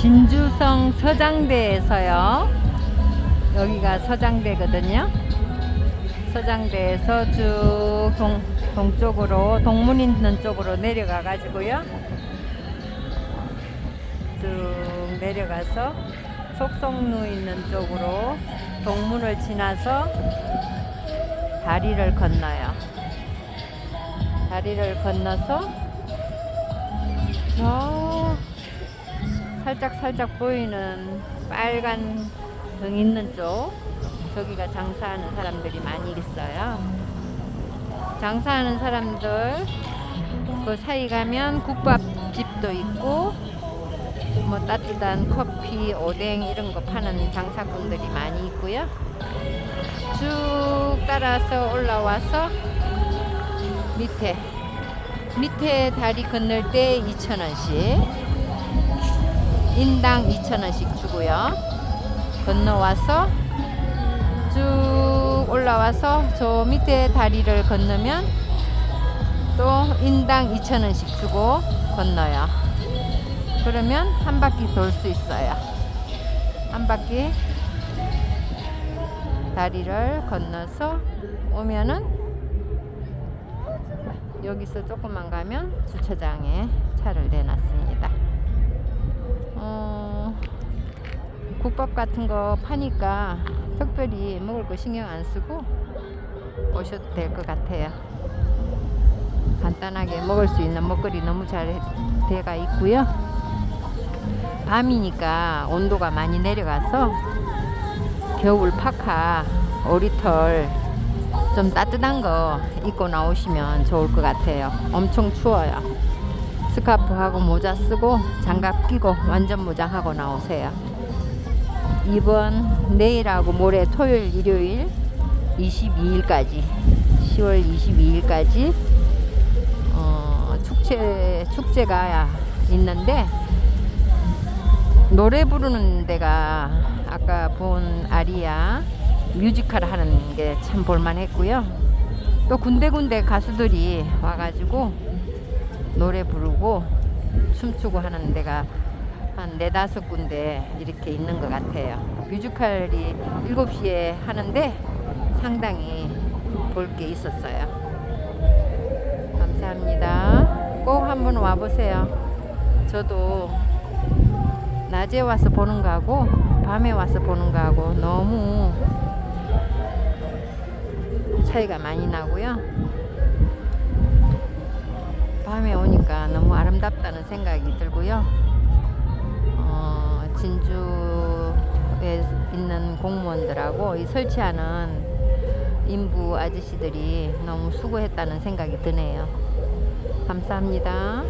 진주성 서장대에서요. 여기가 서장대거든요. 서장대에서 쭉 동, 동쪽으로 동문 있는 쪽으로 내려가 가지고요. 쭉 내려가서 속성루 있는 쪽으로 동문을 지나서 다리를 건너요. 다리를 건너서 저 살짝 살짝 보이는 빨간 등 있는 쪽 저기가 장사하는 사람들이 많이 있어요. 장사하는 사람들 그 사이 가면 국밥집도 있고 뭐 따뜻한 커피, 오뎅 이런 거 파는 장사꾼들이 많이 있고요. 쭉 따라서 올라와서 밑에 밑에 다리 건널 때 2,000원씩 인당 2,000원씩 주고요. 건너와서 쭉 올라와서 저 밑에 다리를 건너면 또 인당 2,000원씩 주고 건너요. 그러면 한 바퀴 돌 수 있어요. 한 바퀴 다리를 건너서 오면은 여기서 조금만 가면 주차장에 차를 내놨습니다. 국밥 같은 거 파니까 특별히 먹을 거 신경 안 쓰고 오셔도 될 것 같아요. 간단하게 먹을 수 있는 먹거리 너무 잘 돼가 있고요. 밤이니까 온도가 많이 내려가서 겨울 파카, 오리털 좀 따뜻한 거 입고 나오시면 좋을 것 같아요. 엄청 추워요. 스카프하고 모자 쓰고 장갑 끼고 완전 무장하고 나오세요. 이번 내일하고 모레 토요일 일요일 22일까지 10월 22일까지 어, 축제 축제가 있는데 노래 부르는 데가 아까 본 아리아 뮤지컬 하는 게 참 볼만했고요. 또 군데군데 가수들이 와가지고 노래 부르고 춤추고 하는 데가 한 네다섯 군데 이렇게 있는 것 같아요. 뮤지컬이 7시에 하는데 상당히 볼 게 있었어요. 감사합니다. 꼭 한번 와보세요. 저도 낮에 와서 보는 거하고 밤에 와서 보는 거하고 너무 차이가 많이 나고요. 밤에 오니까 너무 아름답다는 생각이 들고요. 어, 진주에 있는 공무원들하고 이 설치하는 인부 아저씨들이 너무 수고했다는 생각이 드네요. 감사합니다.